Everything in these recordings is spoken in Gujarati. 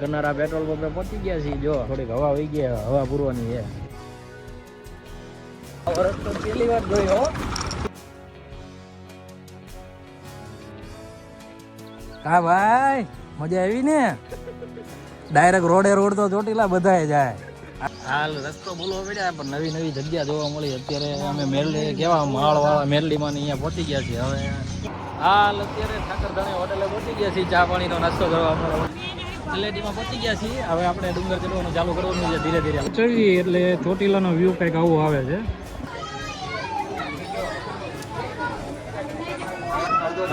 કરનારા પેટ્રોલ પંપે પહોંચી ગયા છીએ. જો થોડીક હવા વહી ગયા હવા પૂરવાની છે. પહેલી વાર જોયો હો. ભાઈ મજા આવી ને? ડાયરેક્ટ રોડે રોડ તો ચોટીલા બધાએ જાય. હાલ રસ્તો બોલવો પડ્યા પણ નવી નવી જગ્યા જોવા મળી. અત્યારે અમે મેરડી કેવા માળવાળા મેરડીમાં ને અહીંયા પહોંચી ગયા છીએ. હવે હાલ અત્યારે ઠાકરધણી હોટેલે પહોંચી ગયા છીએ. ચા પાણીનો નાસ્તો કરવા પહોંચી ગયા છીએ. હવે આપણે ડુંગર ચડવાનું ચાલુ કરવાનું છે ધીરે ધીરે. ચડીએ એટલે ચોટીલાનો વ્યૂ કંઈક આવો આવે છે.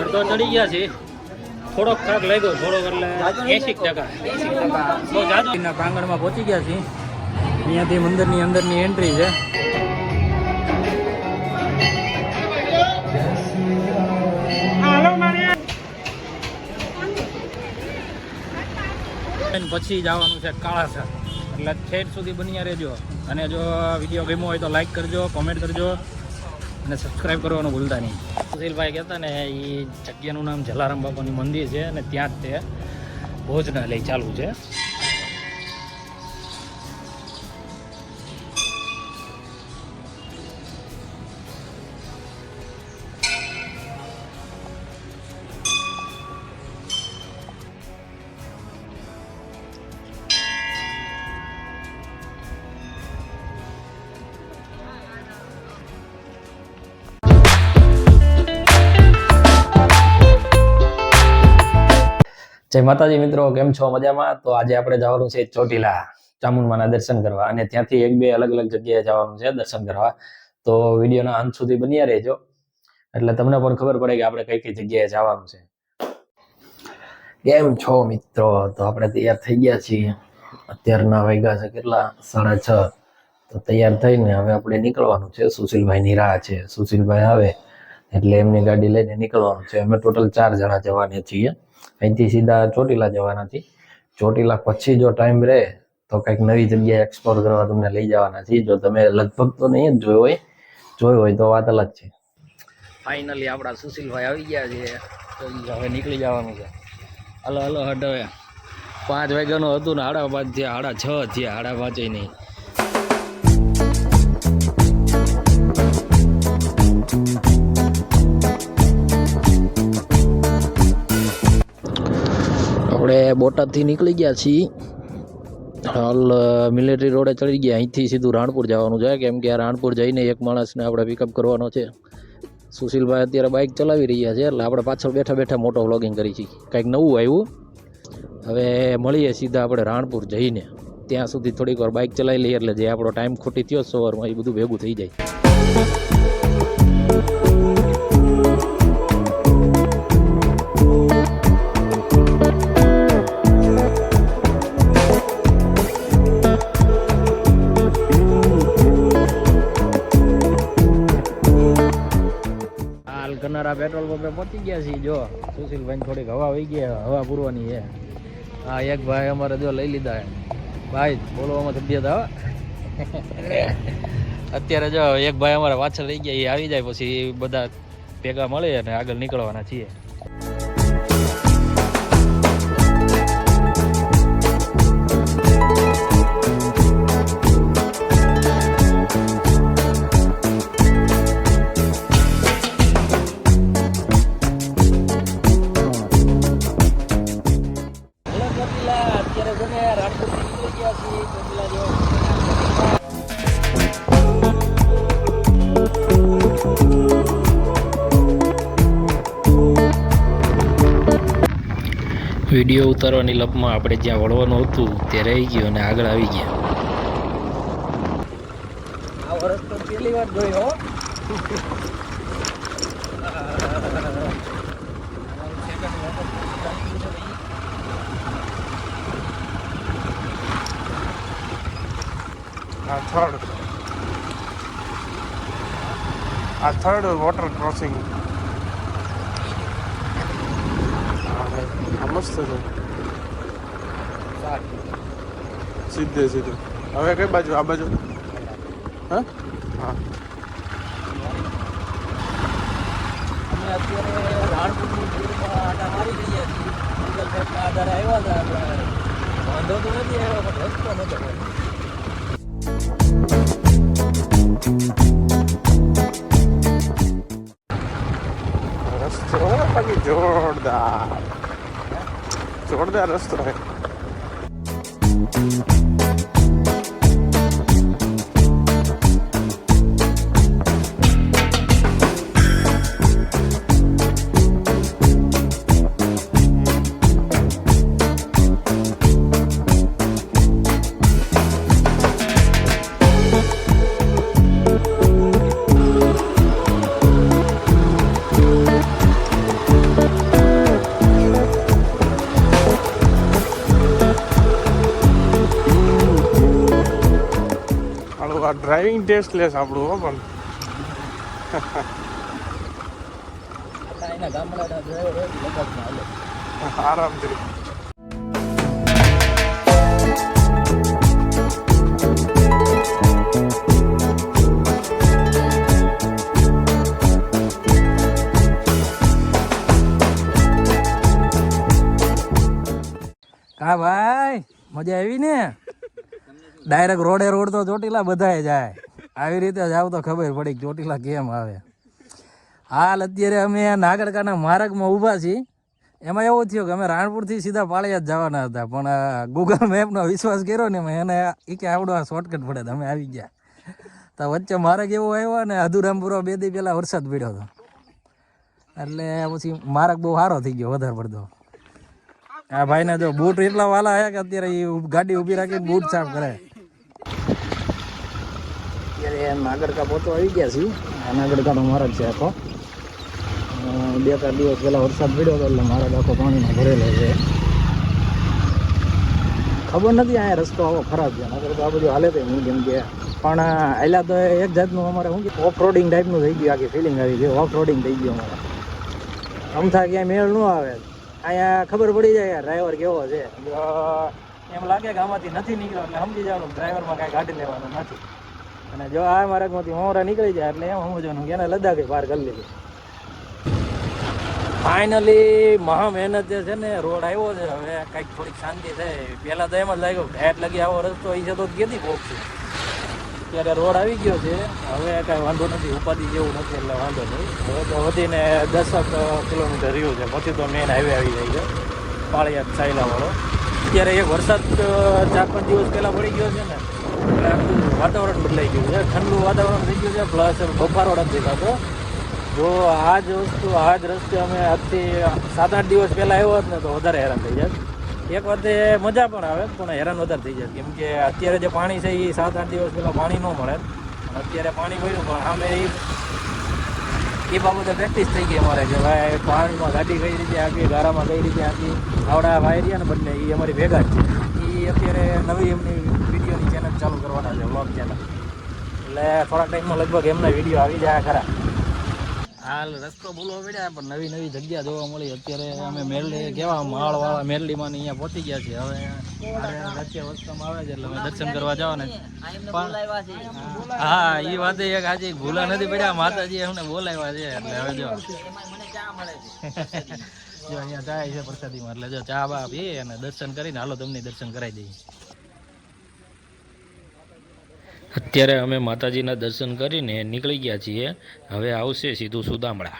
અડધો ચડી ગયા છે થોડોક થાક લાગ્યો થોડોક એટલે એસી ટકા. બહુ જાજો. પ્રાંગણમાં પહોંચી ગયા છીએ. અહીંયાથી મંદિરની અંદરની એન્ટ્રી છે. પછી જવાનું છે કાળાસર એટલે છેટ સુધી બન્યા રહેજો. અને જો વીડિયો ગમ્યો હોય તો લાઈક કરજો કોમેન્ટ કરજો, અને સબસ્ક્રાઈબ કરવાનું ભૂલતા નહીં. સુશીલભાઈ કહેતા ને, એ જગ્યાનું નામ જલારામ બાપાનું મંદિર છે અને ત્યાં જ તે ભોજનાલય ચાલુ છે. માતાજી મિત્રો, કેમ છો? મજામાં? તો આજે આપણે જવાનું છે ચોટીલા ચામુંડમાના દર્શન કરવા. અને ત્યાંથી એક બે અલગ અલગ જગ્યાએ જવાનું છે દર્શન કરવા. તો વિડીયોના અંત સુધી બન્યા રહેજો. એટલે તમને પણ ખબર પડે કે આપણે કઈ કઈ જગ્યાએ જવાનું છે. કેમ છો મિત્રો? તો આપણે તૈયાર થઈ ગયા છીએ. અત્યારના વાગ્યા છે કેટલા? સાડા છ. તો તૈયાર થઈને હવે આપણે નીકળવાનું છે. સુશીલભાઈની રાહ છે. સુશીલભાઈ આવે એટલે એમની ગાડી લઈને નીકળવાનું છે. અમે ટોટલ ચાર જણા જવાના છીએ. અહીંથી સીધા ચોટીલા જવાના છીએ. ચોટીલા પછી જો ટાઈમ રહે, તો કંઈક નવી જગ્યાએ એક્સપ્લોર કરવા તમને લઈ જવાના છીએ. જો તમે લગભગ તો નહીં જ જોયો હોય જોયો હોય તો વાત અલગ છે. ફાઇનલી આપણા સુશીલભાઈ આવી ગયા છે. તો હવે નીકળી જવાનું છે. હલો હલો હટ હવે પાંચ વાગ્યાનું હતું ને, સાડા પાંચ થયા, સાડા છ થયા, સાડા પાંચે નહીં. આપણે બોટાદથી નીકળી ગયા છીએ. હાલ મિલિટરી રોડે ચડી ગયા. અહીંથી સીધું રાણપુર જવાનું છે. કેમ કે આ રાણપુર જઈને એક માણસને આપણે પિકઅપ કરવાનો છે. સુશીલભાઈ અત્યારે બાઇક ચલાવી રહ્યા છે. એટલે આપણે પાછળ બેઠા બેઠા મોટો વ્લોગિંગ કરી છીએ. કંઈક નવું આવ્યું. હવે મળીએ સીધા આપણે રાણપુર જઈને. ત્યાં સુધી થોડીક વાર બાઇક ચલાવી લઈએ. એટલે જે આપણો ટાઈમ ખોટી થયો સવારમાં એ બધું ભેગું થઈ જાય. કરનારા પેટ્રોલ પંપે પહોંચી ગયા છીએ. જો સુશીલભાઈ થોડીક હવા વહી ગયા હવા પૂરવાની છે. હા એક ભાઈ અમારે જો લઈ લીધા ભાઈ, બોલવામાં તબિયત આવે? અત્યારે જો એક ભાઈ અમારે પાછળ લઈ ગયા. એ આવી જાય પછી બધા ભેગા મળે અને આગળ નીકળવાના છીએ. વીડિયો ઉતારવાની લપમાં આપણે જ્યાં વળવાનું હતું તે રહી ગયું અને આગળ આવી ગયા. આ વર્ષ તો પહેલી વાર જોયો આ થર્ડ આ થર્ડ વોટર ક્રોસિંગ આ મસ્ત છે. સીધે સીધે. હવે કઈ બાજુ? આ બાજુ? હા? હા. વાંધો તો નથી આવ્યો પણ રસ્તો નતો રસ્તો જોરદાર. જોરદાર રસ્તો હે ડ્રાઇવિંગ ટેસ્ટ લેસ આપણું હો પણ. આરામથી. કા ભાઈ, મજા આવી ને? ડાયરેક્ટ રોડે રોડ તો ચોટીલા બધાય જાય. આવી રીતે જ તો ખબર પડી ચોટીલા કેમ આવે. હાલ અત્યારે અમે નાગરકાના માર્ગમાં ઊભા છીએ. એમાં એવું થયું કે અમે રાણપુરથી સીધા પાળિયા જ જવાના હતા, પણ ગૂગલ મેપનો વિશ્વાસ કર્યો ને એને એ કે આવડો શોર્ટકટ પડે અમે આવી ગયા. તો વચ્ચે માર્ગ એવો આવ્યો ને અધુરામપુરો બે દી પહેલાં વરસાદ પડ્યો હતો. એટલે પછી માર્ગ બહુ સારો થઈ ગયો વધારે પડતો. આ ભાઈને જો બૂટ એટલા વાલા આવ્યા કે અત્યારે એ ગાડી ઊભી રાખીને બૂટ સાફ કરે અત્યારે નાગરકા પહોંચો આવી ગયા છીએ. નાગરકાનો માર્ગ છે આખો. બે ચાર દિવસ પહેલાં વરસાદ પડ્યો હતો એટલે મારા આખો પાણીમાં ભરેલો છે. ખબર નથી અહીંયા રસ્તો આવો ખરાબ છે. નગર તો આ બધું હાલે હું કેમ કે પણ આયલા તો એક જાતનું અમારે શું કે ઓફ રોડિંગ ટાઈપનું થઈ ગયું, આખી ફિલિંગ આવી ગઈ. ઓફ રોડિંગ થઈ ગયું અમારે. અમથા ક્યાંય મેળ ન આવે. અહીંયા ખબર પડી જાય ડ્રાઈવર કેવો છે. એમ લાગે કે આમાંથી નથી નીકળ્યો, એટલે સમજી જવાનું ડ્રાઈવરમાં કાંઈ કાઢી લેવાનું નથી. અને જો આ માર્ગમાંથી હોરા નીકળી જાય એટલે એમ સમજવાનું કે એને લદ્દાખે પાર કરી લીધું. ફાઇનલી મહા મહેનત જે છે ને, રોડ આવ્યો છે. હવે કંઈક થોડીક શાંતિ થાય પહેલાં તો એમ જ લાગ્યું હેઠ લગી આવો રસ્તો એ છે તો કેથી પહોંચશે ત્યારે રોડ આવી ગયો છે. હવે કાંઈ વાંધો નથી, ઉપાધિ જેવું નથી, એટલે વાંધો નહીં. હવે તો વધીને દસક કિલોમીટર રહ્યું છે. પછી તો મેન હાઈવે આવી જાય છે. પાળિયાદ સાયલાવાળો અત્યારે એક વરસાદ ચાર પાંચ દિવસ પહેલાં પડી ગયો છે ને. એટલે આખું વાતાવરણ બદલાઈ ગયું છે. ઠંડુ વાતાવરણ થઈ ગયું છે પ્લસ બફારો નથી દેખાતો. જો આ જ વસ્તુ, આ જ રસ્તે અમે આજથી સાત આઠ દિવસ પહેલાં આવ્યો હોત ને તો વધારે હેરાન થઈ જાય એક વાતે મજા પણ આવે, પણ હેરાન વધારે થઈ જાય કેમ કે અત્યારે જે પાણી છે એ સાત આઠ દિવસ પહેલાં પાણી ન મળે. અત્યારે પાણી મળ્યું પણ સામે એ એ બાબતે પ્રેક્ટિસ થઈ ગઈ અમારે કે ભાઈ પાણીમાં ગાડી કઈ રીતે આપી ગારામાં કઈ રીતે આપી આવડા રહ્યા ને બંને એ અમારી ભેગા જ છે. એ અત્યારે નવી એમની ચાલુ કરવાના છે વ્લોગ ચેનલ એટલે થોડા ટાઈમમાં લગભગ એમના વીડિયો આવી જાય ખરા. હાલ રસ્તો ભૂલો પડ્યા પણ નવી નવી જગ્યા જોવા મળી. અત્યારે અમે મેરલી કેવા માળવાળા મેરડીમાં ને અહીંયા પહોંચી ગયા છીએ. હવે દર્શન કરવા જવાના પણ હા, એ વાત એક આજે ભૂલા નથી પડ્યા. માતાજી અમને બોલાવ્યા છે એટલે જો. અહીંયા જાય છે પ્રસાદીમાં. એટલે જો ચા બા પીએ અને દર્શન કરીને હાલો તમને દર્શન કરાવી દઈએ. અત્યારે અમે માતાજીના દર્શન કરીને નીકળી ગયા છીએ. હવે આવશે સીધું સુદામડા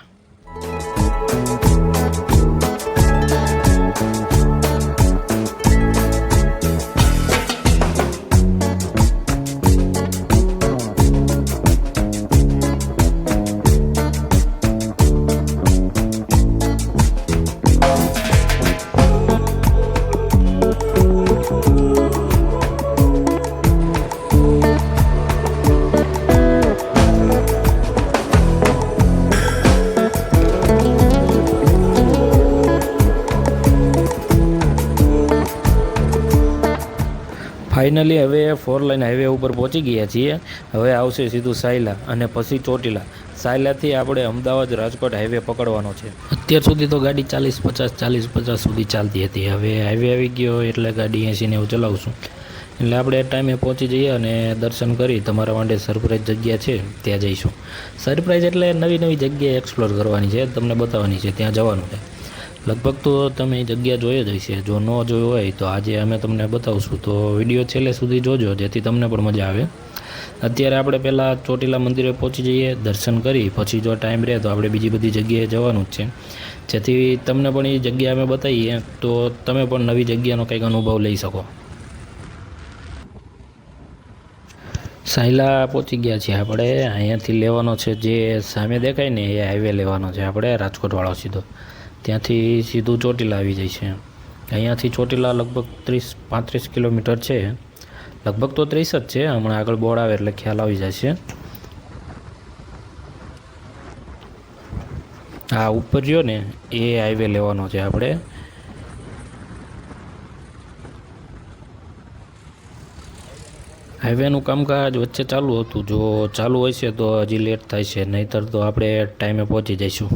ફાઇનલી હવે ફોર લાઇન હાઈવે ઉપર પહોંચી ગયા છીએ. હવે આવશે સીધું સાયલા અને પછી ચોટીલા. સાયલાથી આપણે અમદાવાદ રાજકોટ હાઈવે પકડવાનો છે. અત્યાર સુધી તો ગાડી ચાલીસ પચાસ ચાલીસ પચાસ સુધી ચાલતી હતી. હવે હાઈવે આવી ગયો એટલે ગાડી એંસીને એવું ચલાવશું. એટલે આપણે ટાઈમે પહોંચી જઈએ અને દર્શન કરી તમારા માટે સરપ્રાઈઝ જગ્યા છે, ત્યાં જઈશું. સરપ્રાઈઝ એટલે નવી નવી જગ્યાએ એક્સપ્લોર કરવાની છે, તમને બતાવવાની છે, ત્યાં જવાનું છે. લગભગ તો તમે જગ્યા જોઈ જ હશે. જો ન જોયો હોય તો આજે અમે તમને બતાવશું. તો વીડિયો છેલ્લે સુધી જોજો, જેથી તમને પણ મજા આવે. અત્યારે આપણે પહેલાં ચોટીલા મંદિરે પહોંચી જઈએ, દર્શન કરી, પછી જો ટાઈમ રહે તો આપણે બીજી બધી જગ્યાએ જવાનું જ છે. જેથી તમને પણ એ જગ્યા અમે બતાવીએ, તો તમે પણ નવી જગ્યાનો કંઈક અનુભવ લઈ શકો. સાયલા પહોંચી ગયા છીએ આપણે. અહીંયાથી લેવાનો છે જે સામે દેખાય ને, એ હાઈવે લેવાનો છે આપણે, રાજકોટવાળો સીધો. ત્યાંથી સીધું ચોટીલા આવી જાય છે. અહીંયાથી ચોટીલા લગભગ ત્રીસ, પાંત્રીસ કિલોમીટર છે. લગભગ તો ત્રીસ જ છે, હમણાં આગળ બોર્ડ આવે એટલે ખ્યાલ આવી જાય છે. આ ઉપર રહ્યો ને, એ હાઈવે લેવાનો છે આપણે. હાઈવેનું કામકાજ વચ્ચે ચાલુ હતું. જો ચાલુ હોય છે તો હજી લેટ થાય છે, નહીતર તો આપણે ટાઈમે પહોંચી જઈશું.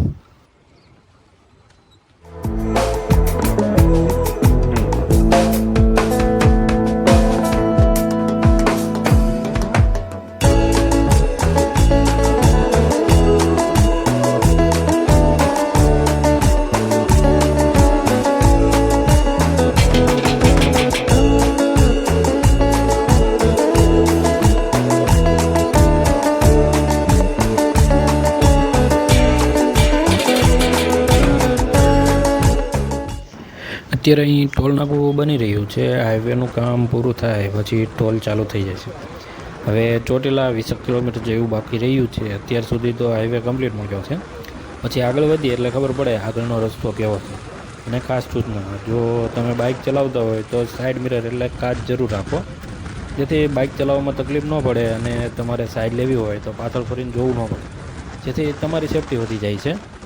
અત્યારે અહીં ટોલ નાકું બની રહ્યું છે, હાઈવેનું કામ પૂરું થાય, પછી ટોલ ચાલુ થઈ જશે હવે ચોટીલા વીસેક કિલોમીટર જેવું બાકી રહ્યું છે, અત્યાર સુધી તો હાઈવે કમ્પ્લીટ મૂક્યો છે. પછી આગળ વધીએ એટલે ખબર પડે આગળનો રસ્તો કેવો છે. અને ખાસ સૂચના, જો તમે બાઇક ચલાવતા હોય તો સાઈડ મિરર એટલે કાચ જરૂર રાખો. જેથી બાઇક ચલાવવામાં તકલીફ ન પડે અને તમારે સાઈડ લેવી હોય તો પાછળ ફરીને જોવું ન પડે. જેથી તમારી સેફટી વધી જાય છે.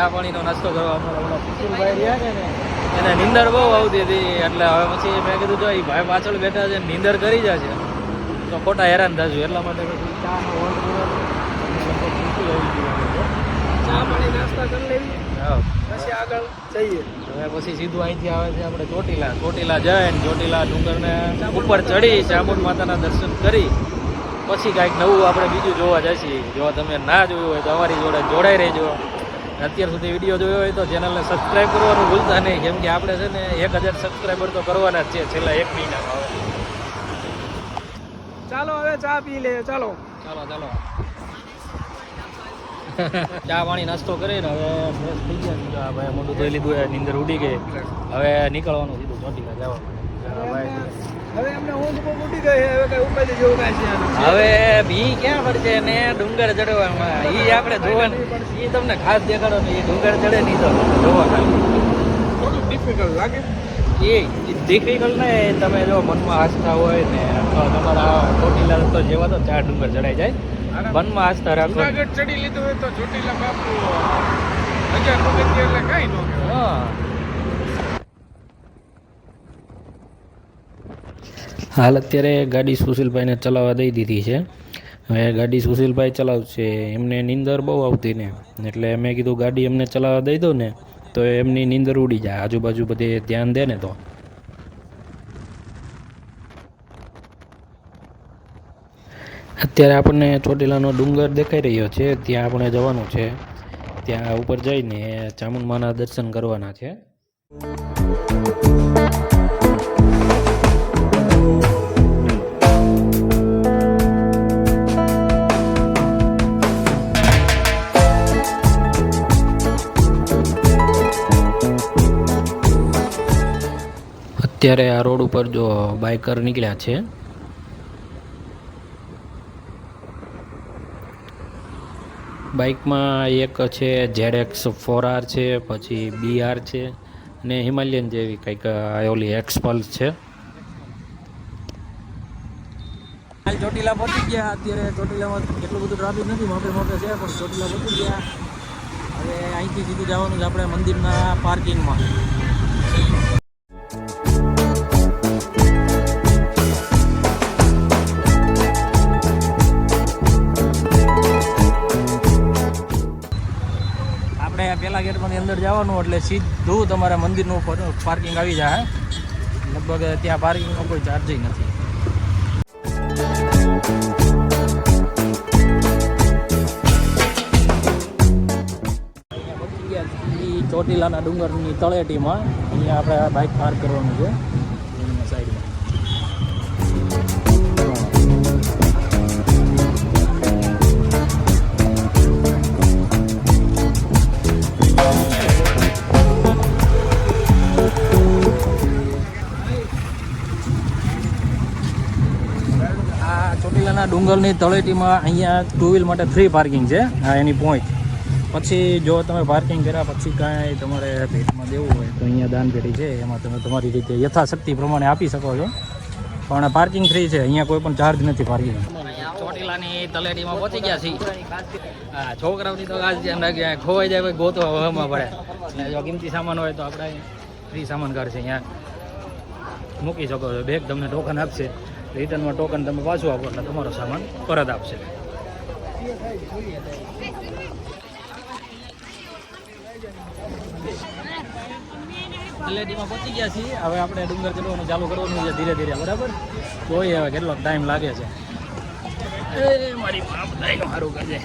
ચા પાણીનો નાસ્તો કરવા અમારા ઓલા રહ્યા છે ને એને નીંદર બહુ આવતી હતી. એટલે હવે પછી મેં કીધું જો એ ભાઈ પાછળ બેઠા છે નીંદર કરી જશે. તો ખોટા હેરાન થશું એટલા માટે પછી ચાનો ઓર્ડર ચા પાણી નાસ્તા કરી લેવી પછી આગળ જઈએ. હવે પછી સીધું અહીંથી આવે છે આપણે ચોટીલા. ચોટીલા જઈને ચોટીલા ડુંગરને ઉપર ચડી ચામુંડ માતાના દર્શન કરી. પછી કાંઈક નવું આપણે બીજું જોવા જઈશું જો તમે ના જોયું હોય તો અમારી જોડે જોડાઈ રહેજો. અત્યાર સુધી વીડિયો જોયો હોય તો ચેનલને સબસ્ક્રાઈબ કરવાનું ભૂલતા નહીં. કેમ કે આપણે છે ને એક હજાર સબસ્ક્રાઈબર તો કરવાના જ છે છેલ્લા એક મહિનામાં. ચાલો હવે ચા પી લે ચાલો. ચાલો ચાલો. ચા પાણી નાસ્તો કરીને હવે ફ્રેશ થઈ ગયા ભાઈ મોટું ધોઈ લીધું નીંદર ઉડી ગઈ. હવે નીકળવાનું સીધું ચોટીલા જવાનું. ભાઈ હવે ભી ક્યાં પડશે ને ડુંગર ચડવામાં? એ આપણે જોવાનું. એ તમને ખાસ દેખાડો ને એ ડુંગર ચડે નહીં તો જોવા ખાલી. થોડું ડિફિકલ્ટ લાગે. એ ડિફિકલ્ટ ને તમે જો મનમાં આસ્થા હોય ને તમારા ચોટીલા તો જેવા તો ચાર ડુંગર ચડાઈ જાય. મનમાં આસ્થા રાખો. ચડી લીધું હોય તો ચોટીલા બાપુ હજાર એટલે કાંઈ ન હા. હાલ અત્યારે ગાડી સુશીલભાઈને ચલાવવા દઈ દીધી છે. હવે ગાડી સુશીલભાઈ ચલાવશે. એમને નીંદર બહુ આવતી ને. એટલે મેં કીધું ગાડી એમને ચલાવવા દઈ દઉં ને, તો એમની નીંદર ઉડી જાય. આજુબાજુ બધે ધ્યાન દે ને તો. અત્યારે આપણને ચોટીલાનો ડુંગર દેખાઈ રહ્યો છે. ત્યાં આપણે જવાનું છે. ત્યાં ઉપર જઈને ચામુંડમાના દર્શન કરવાના છે. અત્યારે આ રોડ ઉપર જો બાઇકર નીકળ્યા છે. બાઇકમાં એક છે ઝેડ એક્સ ફોર આર છે, પછી બી આર છે, અને હિમાલયન જેવી કંઈક ઓલી એક્સપલ્સ છે. ચોટીલા પહોંચી ગયા, અત્યારે ચોટીલામાં એટલું બધું ટ્રાફિક નથી મોટે મોટે છે, પણ ચોટીલા પહોંચી ગયા. હવે અહીંથી સીધું જવાનું છે આપણે મંદિરના પાર્કિંગમાં પહેલા ગેટમાંથી અંદર જવાનું એટલે સીધું તમારા મંદિરનું પાર્કિંગ આવી જાય લગભગ ત્યાં પાર્કિંગનો કોઈ ચાર્જ નથી. ચોટીલાના ડુંગરની તળેટીમાં અહીંયા આપણે બાઇક પાર્ક કરવાનું છે. ડુંગરની તળેટીમાં અહીંયા ટુ વ્હીલ માટે ફ્રી પાર્કિંગ છે. આ એની પોઈન્ટ પછી જો તમે પાર્કિંગ કર્યા પછી કાંઈ તમારે ભેટમાં દેવું હોય તો અહીંયા દાન છે. એમાં તમે તમારી રીતે યથાશક્તિ પ્રમાણે આપી શકો છો. પણ પાર્કિંગ ફ્રી છે. અહીંયા કોઈ પણ ચાર્જ નથી પાર્કિંગ ચોટીલાની તલેટીમાં પહોંચી ગયા છીએ. હા ખોવાઈ જાય ગોતો પડે. અને કિંમતી સામાન હોય તો આપણે ફ્રી સામાન કાઢશે અહીંયા મૂકી શકો છો. બેગ તમને ટોકન આપશે. રિટર્નમાં ટોકન તમે પાછું આપો એટલે તમારો સામાન પરત આપશે. લેડીમાં પહોંચી ગયા છીએ. હવે આપણે ડુંગર ચડવાનું ચાલુ કરવાનું છે ધીરે ધીરે, બરાબર? જોઈએ હવે કેટલો ટાઈમ લાગે છે. એ મારી બાપ થાય સારું કરજે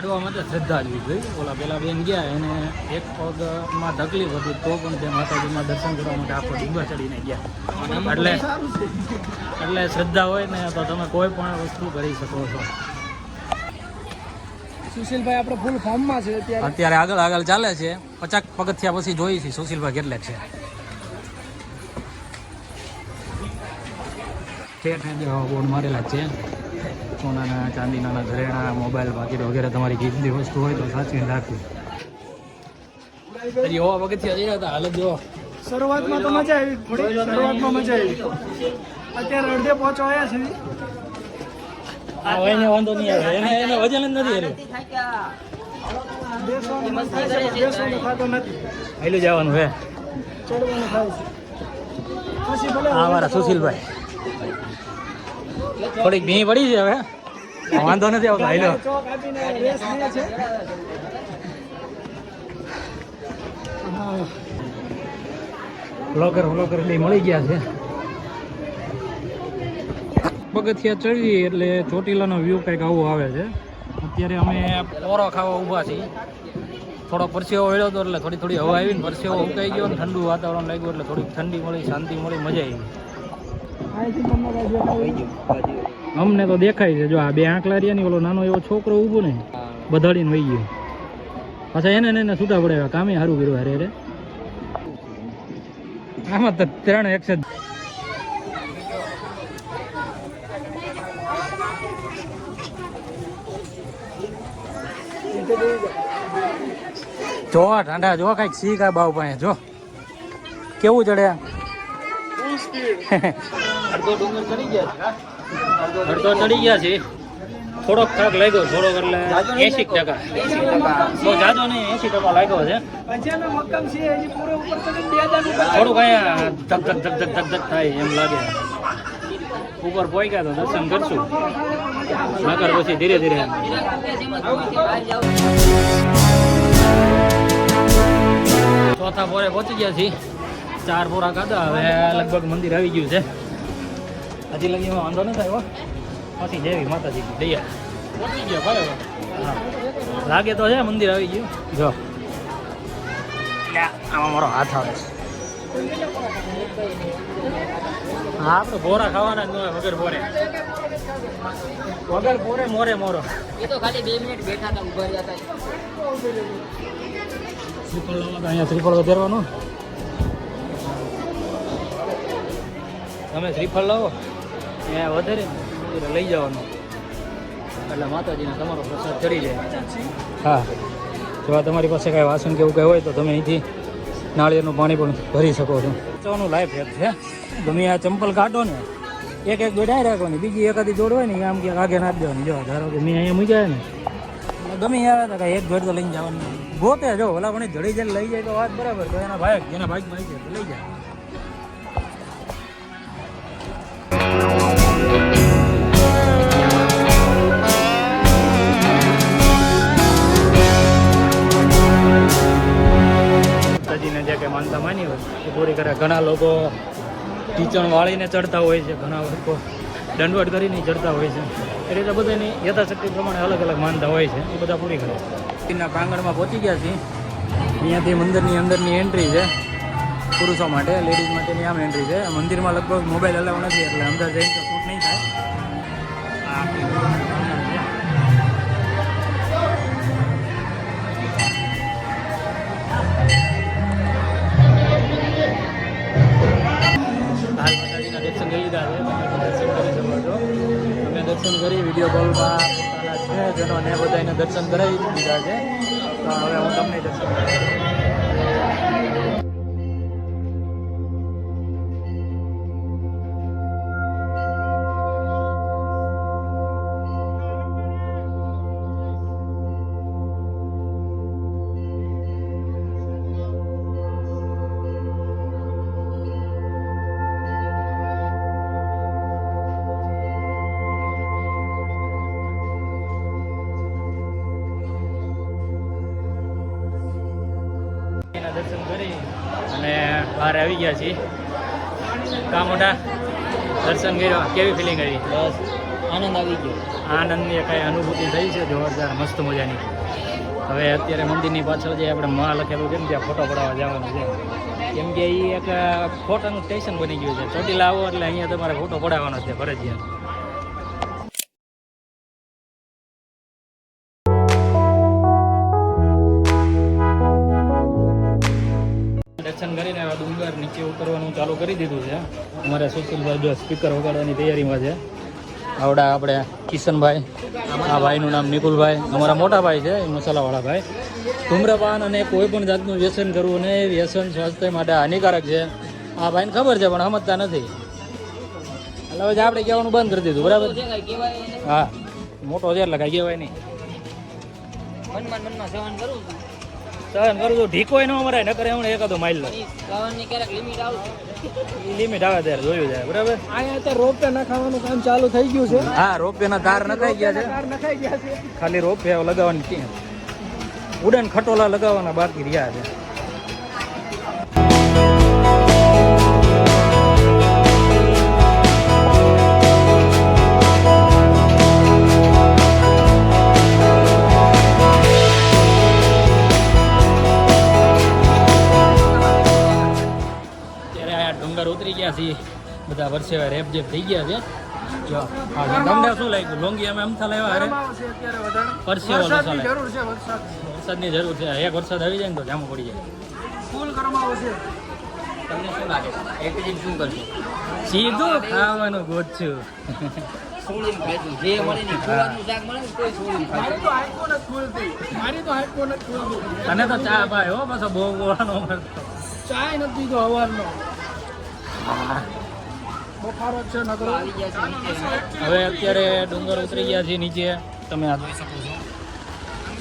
ચડવા માટે શ્રદ્ધા જોઈ જોઈ ઓલા પેલા બેન ગયા એને એક પગમાં તકલીફ હતી તો પણ તે માતાજીમાં દર્શન કરવા માટે આખો ડુંગર ચડીને ગયા. એટલે એટલે શ્રદ્ધા હોય ને તો તમે કોઈ પણ વસ્તુ કરી શકો છો. સુશીલભાઈ આપણે ફૂલ ફોર્મમાં છે અત્યારે. અત્યારે આગળ આગળ ચાલે છે. પચાક પગથિયા પછી જોઈ છે સુશીલભાઈ કેટલે છે. ઠેર ઠેર જેવા બોર્ડ મારેલા છે. સોનાના ચાંદીના ઘરેણા મોબાઈલ બાકી વગેરે તમારી કિંમતી વસ્તુ હોય તો સાચવીને રાખવી હોવા પગથિયા જઈ રહ્યા હતા. હાલત જો શરૂઆતમાં તો મજા આવી. થોડી શરૂઆતમાં મજા આવી. અત્યારે અડધે પહોંચો આવ્યા છે. આ વાંધો નહીં આવે. એને એને વજન જ નથી હાલ્યું જવાનું હે. ચડવાનું થાય છે. પછી ભલે આ મારા સુશીલભાઈ. થોડીક ભીં પડી છે હવે. વાંધો નથી આવતો હાલ્યો ચોક આપીને રેસ લે. છે હા લોકર લોકર એટલે મળી ગયા છે. પગથિયા ચડી એટલે ચોટીલાનો વ્યૂ કંઈક આવું આવે છે. અત્યારે અમે પોરો ખાવા ઊભા છીએ. થોડો પરસેવો વળ્યો હતો એટલે થોડી થોડી હવા આવી ને પરસેવો ઉકાઈ ગયો ને ઠંડુ વાતાવરણ લાગ્યું એટલે થોડીક ઠંડી મળી શાંતિ મળી મજા આવી. અમને તો દેખાય છે જો આ બે આંકલા રહ્યા ને ઓલો નાનો એવો છોકરો ઊભો ને બધાડીને વહી ગયો. પાછા એને એને છૂટા પડે કામે સારું કર્યું હારે રે આમાં તો ત્રણ એક છે જો ઠંડા જો કંઈક શીખ આ બાવ પાસે જો. કેવું ચડે અડધો ડુંગર ચડી ગયા છે. અડધો ચડી ગયા છે. થોડોક થાક લાગ્યો થોડોક એટલે એસી ટકા. બહુ જાજો નહીં એસી ટકા લાગ્યો છે. પંચાનો મક્કમ છે હજી પૂરે ઉપર ચડીને બે હજાર ઉપર થોડુંક અહીંયા ધક ધક ધક ધક ધક ધક થાય એમ લાગે. ઉપર પહોંચ્યા તો દર્શન કરશું. નકર પછી ધીરે ધીરે ચોથા પોરે પહોંચી ગયા છીએ. ચાર પોરા ખાધા હવે લગભગ મંદિર આવી ગયું છે. હજી લગી એમાં વાંધો નથી આવ્યો પછી જેવી માતાજી દયા પહોંચી ગયા હા. લાગે તો છે મંદિર આવી ગયું. જો. આમાં મારો હાથ આવે. હા આપણે બોરા ખાવાના જ ન હોય વગર ભોરે. વગર બોરે મોરે મોરો. એ તો ખાલી બે મિનિટ બેઠા હતા ઊભા રહ્યા હતા. શ્રીફળ તો અહીંયા શ્રીફળ વધારવાનું તમે શ્રીફળ લાવો. ત્યાં વધારે લઈ જવાનું. એટલે માતાજીને તમારો પ્રસાદ ચડી જાય. હા. જો આ તમારી પાસે કાંઈ વાસણ કે એવું કંઈ હોય તો તમે અહીંથી નાળિયેરનું પાણી પણ ભરી શકો છો. ચોનું લાઈફ હેક છે. તમે આ ચંપલ કાઢો ને એક એક જોડાઈ રાખવાની બીજી એકાદી જોડ હોય ને આમ કે આગે નાખી દેવાની. જો ધારો કે મેં અહીંયા મૂક્યા ને ગમે આવે તો કાંઈ એક જોડ તો લઈને જવાનું. ગોતે જો ભલા પણ જડી જઈને લઈ જાય તો વાત બરાબર તો એના ભાઈ જેના ભાઈ લઈ જાય. ઘણા લોકો ટીચણ વાળીને ચડતા હોય છે, ઘણા લોકો દંડવટ કરીને ચડતા હોય છે. એ રીતે બધાની યથાશક્તિ પ્રમાણે અલગ અલગ માનતા હોય છે, એ બધા પૂરી કરે મંદિરના પ્રાંગણમાં પહોંચી ગયા છીએ. અહીંયાથી મંદિરની અંદરની એન્ટ્રી છે, પુરુષો માટે લેડીઝ માટેની આમ એન્ટ્રી છે. મંદિરમાં લગભગ મોબાઈલ અલાવ નથી, એટલે અંદર જઈને તો શૂટ નહીં થાય. દર્શન કરી વીડિયો કોલમાં પોતાના ને બધાને દર્શન કરાવી દીધા છે તો હવે હું તમને દર્શન કરાવીશ. બહાર આવી ગયા છીએ. કા મોટા દર્શન કર્યા. કેવી ફિલિંગ આવી? બસ આનંદ આવી ગયો. આનંદની કાંઈ અનુભૂતિ થઈ છે જોરદાર મસ્ત મજાની. હવે અત્યારે મંદિરની પાછળ જે આપણે મા લખેલું છે ને ત્યાં ફોટો પડાવવા જવાનું છે. કેમ કે એ એક ફોટાનું સ્ટેશન બની ગયું છે. ચોટીલા આવો એટલે અહીંયા તમારે ફોટો પડાવવાનો છે ફરજિયાત. કરીને નીચે ઉતરવાનું ચાલુ કરી દીધું છે. અમારે સુશીલભાઈ જો સ્પીકર વગાડવાની તૈયારીમાં છે. આવડા આપણે કિશનભાઈ, આ ભાઈનું નામ નિકુલભાઈ, અમારા મોટા ભાઈ છે મસાલાવાળા ભાઈ. ધૂમ્રપાન અને કોઈ પણ જાતનું વ્યસન કરવું ને વ્યસન સ્વાસ્થ્ય માટે હાનિકારક છે. આ ભાઈને ખબર છે, પણ સમજતા નથી. એટલે હવે આપણે કહેવાનું બંધ કરી દીધું, બરાબર. હા. મોટો છે એટલે કાંઈ કહેવાય નહીં. મનમાં મનમાં સહન કરું સહન કરું છું. ઢીકોય ન મરાય નકર એમણે એકાદો માઇલ લો. સહનની ક્યારેક લિમિટ આવશે. લિમિટ આવે ત્યારે જોયું જાય બરાબર? અહીંયા તો રોપે નખાવાનું કામ ચાલુ થઈ ગયું છે. હા રોપિયાના તાર નખાઈ ગયા છે. કાર નખાઈ ગયા છે. ખાલી રોપે લગાવવાની છે ઉડન ખટોલા લગાવવાના બાકી રહ્યા છે. બધા વર્ષે રેપ જેપ થઈ ગયા છે. જો તમને શું લાગ્યું? લોંગી અમે અમથા લાવ્યા અરે આવશે અત્યારે વરસાદની જરૂર છે વરસાદ. વરસાદની જરૂર છે. એક વરસાદ આવી જાય ને તો જામું પડી જાય. ફૂલ કરવામાં આવશે તમને શું લાગે? એક કરશો? સીધું ખાવાનું તને તો ચા ભાઈ હો પાછો બહુ ચા નથી પીધો હવે અત્યારે ડુંગર ઉતરી ગયા છે નીચે. તમે આ જોઈ શકો છો.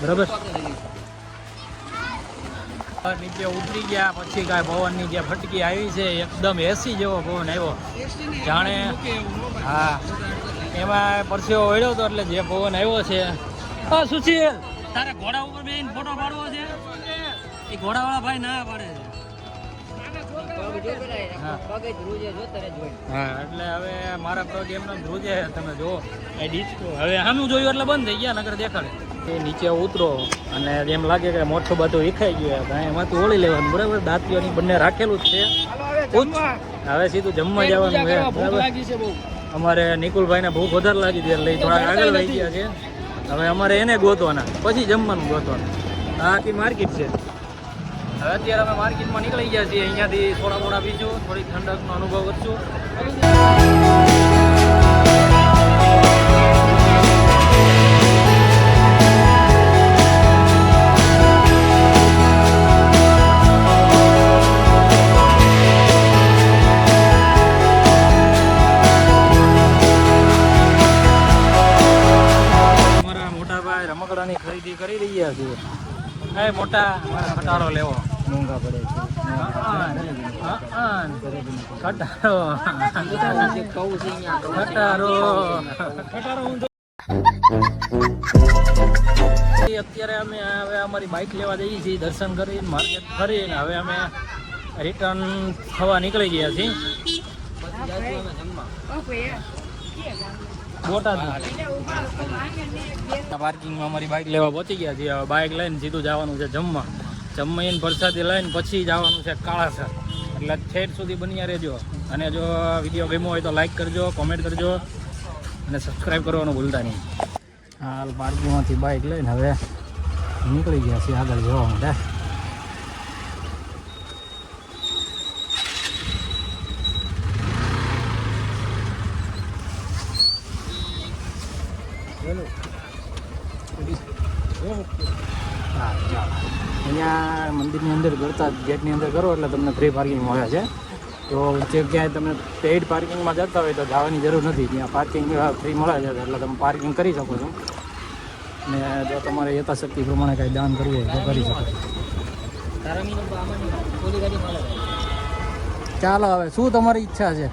બરાબર? નીચે ઉતરી ગયા પછી કાંઈ પવનની જે ફટકી આવી છે એકદમ એસી જેવો પવન આવ્યો. જાણે હા એમાં પરસેવો વળ્યો હતો એટલે જે પવન આવ્યો છે. હા સુશીલ! તારે ઘોડા ઉપર બેસીને ફોટો પાડવો છે? એ ઘોડાવાળા ભાઈ ના પાડે છે. હા. એટલે હવે મારા પગ એમને ધ્રુજે તમે જુઓ. એ ડિસ્કો હવે સામે જોયું એટલે બંધ થઈ ગયા નગર દેખાડે. એ નીચે ઉતરો અને એમ લાગે કે મોટું બધું વિખાઈ ગયું કાંઈ એમાંથી ઓળી લેવાનું બરાબર? દાંતીઓની બંને રાખેલું જ છે. હવે સીધું જમવા જવાનું છે ભૂખ બરાબર? બહુ. અમારે નિકુલભાઈને ભૂખ વધારે લાગી હતી એટલે થોડા આગળ લઈ ગયા છે. હવે અમારે એને ગોતવાના પછી જમવાનું ગોતવાનું. આ આખી માર્કેટ છે. હવે અત્યારે અમે માર્કેટમાં નીકળી ગયા છીએ. અહીંયાથી થોડા મોડા બીજું, થોડી ઠંડકનો અનુભવ કરશું. રમકડાની ખરીદી કરી રહ્યા છીએ એ મોટા, મારા ખટાડો લેવો. ખટારો. હું અત્યારે અમે હવે અમારી બાઇક લેવા જઈએ છીએ, દર્શન કરીને માર્કેટ ફરીને હવે અમે રિટર્ન થવા નીકળી ગયા છીએ. બોટાદ પાર્કિંગમાં અમારી બાઇક લેવા પહોંચી ગયા છીએ. બાઇક લઈને સીધું જવાનું છે જમવા. જમીને પ્રસાદી લઈને પછી જવાનું છે કાળાસર. એટલે છેડ સુધી બન્યા રહેજો. અને જો વીડિયો ગમ્યો હોય તો લાઈક કરજો કોમેન્ટ કરજો, અને સબસ્ક્રાઈબ કરવાનું ભૂલતા નહીં. હાલ પાર્કિંગમાંથી બાઇક લઈને હવે નીકળી ગયા છીએ આગળ જવા માટે હા ચાલો અહીંયા અંદર કરતા, ગેટની અંદર કરો એટલે તમને ફ્રી પાર્કિંગ મળે છે. તો જે ક્યાંય તમે પેઇડ પાર્કિંગમાં જતા હોય તો જવાની જરૂર નથી. ત્યાં પાર્કિંગ ફ્રી મળે છે, એટલે તમે પાર્કિંગ કરી શકો છો. ને જો તમારે યથાશક્તિ પ્રમાણે કાંઈ દાન કરવું હોય તો કરી શકો ચાલો હવે, શું તમારી ઈચ્છા છે?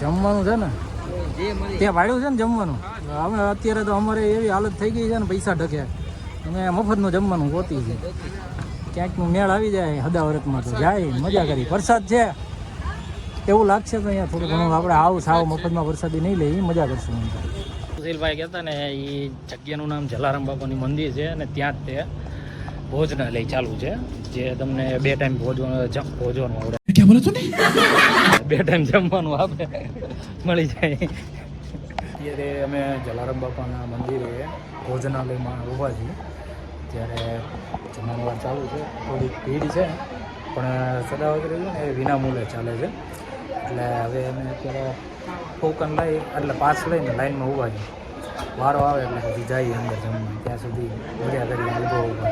જમવાનું છે ને? ત્યાં ભાડ્યું છે ને જમવાનું? અમે અત્યારે તો અમારે એવી હાલત થઈ ગઈ છે ને પૈસા ઢકે. અમે મફતનું જમવાનું ગોતી છે. ક્યાંકનું મેળ આવી જાય હદાવરતમાં તો જાય મજા કરી. વરસાદ છે. એવું લાગશે તો અહીંયા થોડું ઘણું આપણે આવું સાવ મફતમાં વરસાદી નહીં લઈએ મજા કરશું એમ. સુશીલભાઈ કહેતા ને એ જગ્યાનું નામ જલારામ બાપાની મંદિર છે અને ત્યાં જ તે ભોજનાલય ચાલુ છે જે તમને બે ટાઈમ ભોજવાનું જમ- ભોજવાનું આવડે. બે ટાઈમ જમવાનું આપે મળી જાય. અત્યારે અમે જલારામ બાપાના મંદિરે ભોજનાલયમાં ઊભા છીએ. ત્યારે જમવાનું વાર ચાલુ છે. થોડીક ભીડ છે, પણ સદાવત રહ્યું ને, એ વિના મૂલ્યે ચાલે છે. એટલે હવે અમે અત્યારે ટોકન લઈ, એટલે પાસ લઈને લાઈનમાં ઊભા છીએ. વારો આવે એટલે પછી જઈએ અંદર જમવા. ત્યાં સુધી મજા કરીએ ઊભો અમે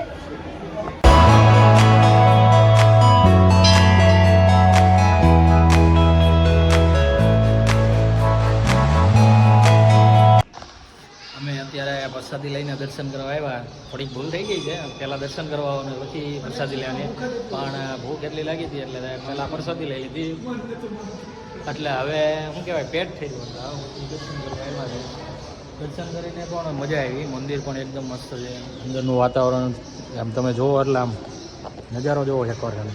અત્યારે પ્રસાદી લઈને દર્શન કરવા આવ્યા. થોડીક ભૂલ થઈ ગઈ છે. પહેલાં દર્શન કરવા અને પછી પ્રસાદી લેવાની. પણ ભૂખ એટલી લાગી હતી એટલે પહેલાં પ્રસાદી લઈ લીધી. એટલે હવે શું કહેવાય, પેટ થઈ ગયું દર્શન કરવા આવ્યા છે. દર્શન કરીને પણ મજા આવી. મંદિર પણ એકદમ મસ્ત છે. અંદરનું વાતાવરણ આમ તમે જોવો એટલે આમ નજારો જોવો એકવાર તમે.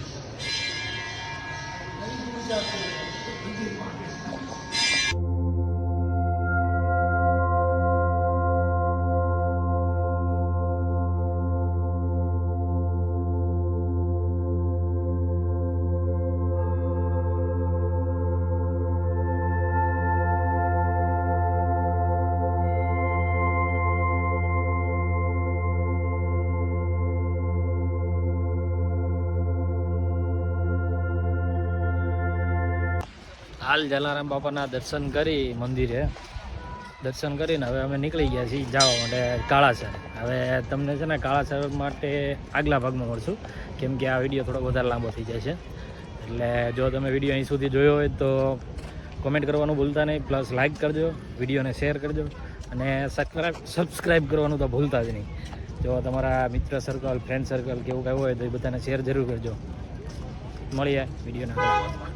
જલારામ બાપાના દર્શન કરી મંદિરે. દર્શન કરીને હવે અમે નીકળી ગયા છીએ જવા માટે કાળાસર. હવે તમને છે ને કાળાસર માટે આગલા ભાગમાં મળશું. કેમ કે આ વીડિયો થોડો વધારે લાંબો થઈ જાય છે. એટલે જો તમે વીડિયો અહીં સુધી જોયો હોય તો કોમેન્ટ કરવાનું ભૂલતા નહીં. પ્લસ લાઇક કરજો, વિડીયોને શેર કરજો. અને સબસ્ક્રાઈબ સબસ્ક્રાઈબ કરવાનું તો ભૂલતા જ નહીં. જો તમારા મિત્ર સર્કલ ફ્રેન્ડ સર્કલ કે એવું કાંઈ હોય તો એ બધાને શેર જરૂર કરજો. મળીએ વિડીયોના